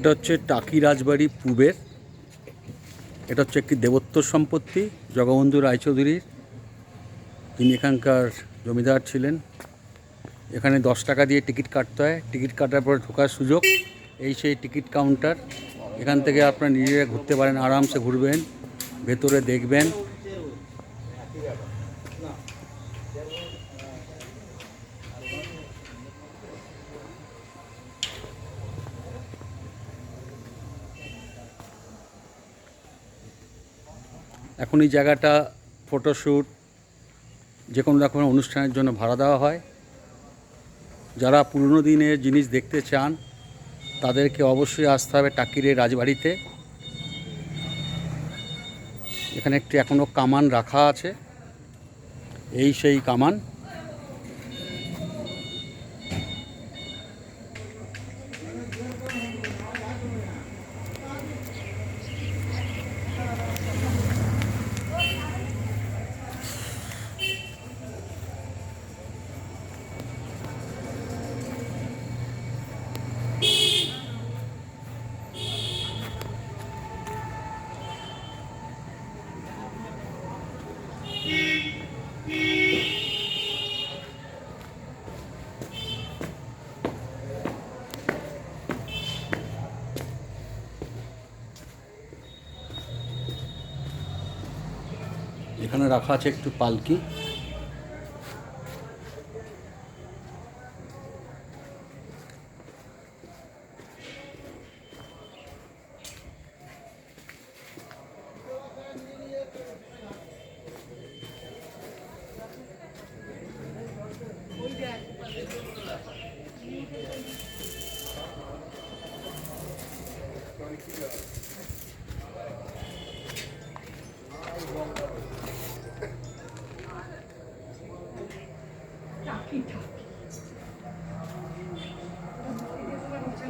এটা হচ্ছে টাকি রাজবাড়ি পূবের। এটা হচ্ছে একটি দেবোত্তর সম্পত্তি, জগবন্ধু রায়চৌধুরীর। তিনি এখানকার জমিদার ছিলেন। এখানে দশ টাকা দিয়ে টিকিট কাটতে হয়। টিকিট কাটার পরে ঢোকার সুযোগ, এই সেই টিকিট কাউন্টার। এখান থেকে আপনারা নিজেরা ঘুরতে পারেন, আরামসে ঘুরবেন, ভেতরে দেখবেন। এখন এই জায়গাটা ফটোশ্যুট, যে কোনো রকমের অনুষ্ঠানের জন্য ভাড়া দেওয়া হয়। যারা পুরনো দিনের জিনিস দেখতে চান, তাদেরকে অবশ্যই আসতে হবে টাকিরের রাজবাড়িতে। এখানে একটি এখনও কামান রাখা আছে। এই সেই কামান। এখানে রাখা আছে একটু পালকি।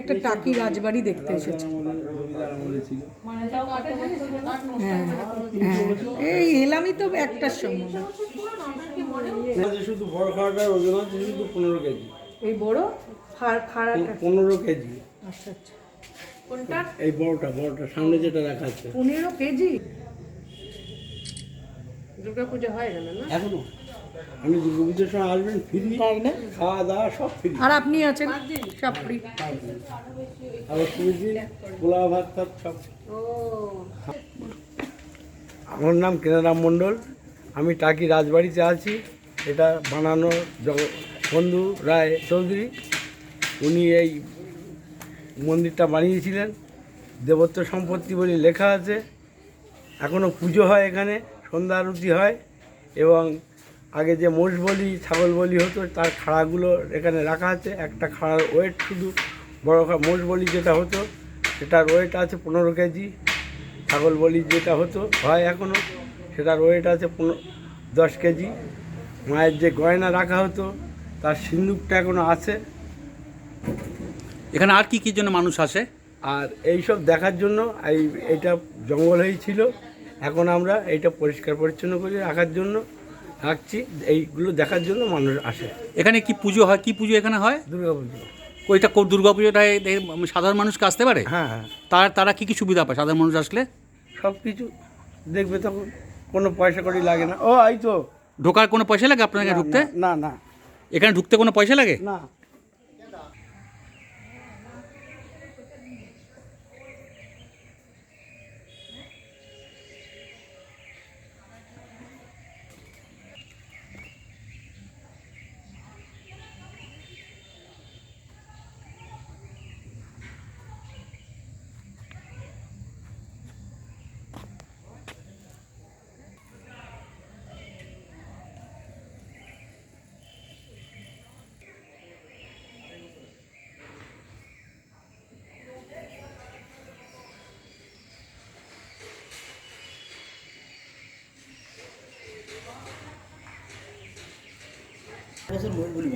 একটা টাকি রাজবাড়ি দেখতে এসেছে। হ্যাঁ হ্যাঁ। এই এলামই তো একটার সময় শুধু বড় ওজন আছে শুধু পনেরো কেজি। এই বড় ফাড়াটা পনেরো কেজি। আচ্ছা আচ্ছা। কোনটা? এই বড়টা বড়টা সামনে যেটা রাখা আছে পনেরো কেজি? দুর্গা পুজো হয় না? এখনও। আপনি দুর্গা পুজোর সময় আসবেন ফ্রি খাওয়া দাওয়া সব ফ্রি। আর আপনি আছেন? সব ফ্রি। আবার সুজি পোলাও ভাত টাত সব। আমার নাম কেনারাম মণ্ডল। আমি টাকি রাজবাড়িতে আছি। এটা বানানো জগ বন্ধু রায় চৌধুরী। উনি এই মন্দিরটা বানিয়েছিলেন। দেবত্ব সম্পত্তি বলে লেখা আছে। এখনও পুজো হয় এখানে সন্ধ্যা আরতি হয় এবং আগে যে মোষ বলি ছাগল বলি হতো তার খাড়াগুলো এখানে রাখা আছে। একটা খাড়ার ওয়েট শুধু বড় মোষ বলি যেটা হতো সেটার ওয়েট আছে পনেরো কেজি। ছাগল বলি যেটা হতো হয় এখনও সেটার ওয়েট আছে পনেরো দশ কেজি। মায়ের যে গয়না রাখা হতো তার সিন্দুকটা এখনও আছে। এখানে আর কি কি জন্য মানুষ আসে? আর এই সব দেখার জন্য এই এটা জঙ্গল হয়েই ছিল। এখন আমরা এইটা পরিষ্কার পরিচ্ছন্ন করে রাখার জন্য রাখছি এইগুলো দেখার জন্য মানুষ আসে। এখানে কি পুজো হয়? কি পুজো এখানে হয়? দুর্গা পুজো। ওইটা দুর্গা পুজোটায় সাধারণ মানুষকে আসতে পারে? হ্যাঁ হ্যাঁ। তার তারা কি কি সুবিধা পায় সাধারণ মানুষ আসলে? সব কিছু দেখবে তখন কোনো পয়সা কড়ি লাগে না। ও এই তো। ঢোকার কোনো পয়সা লাগে আপনাকে ঢুকতে? না না। এখানে ঢুকতে কোনো পয়সা লাগে? না। सर मोहित बोली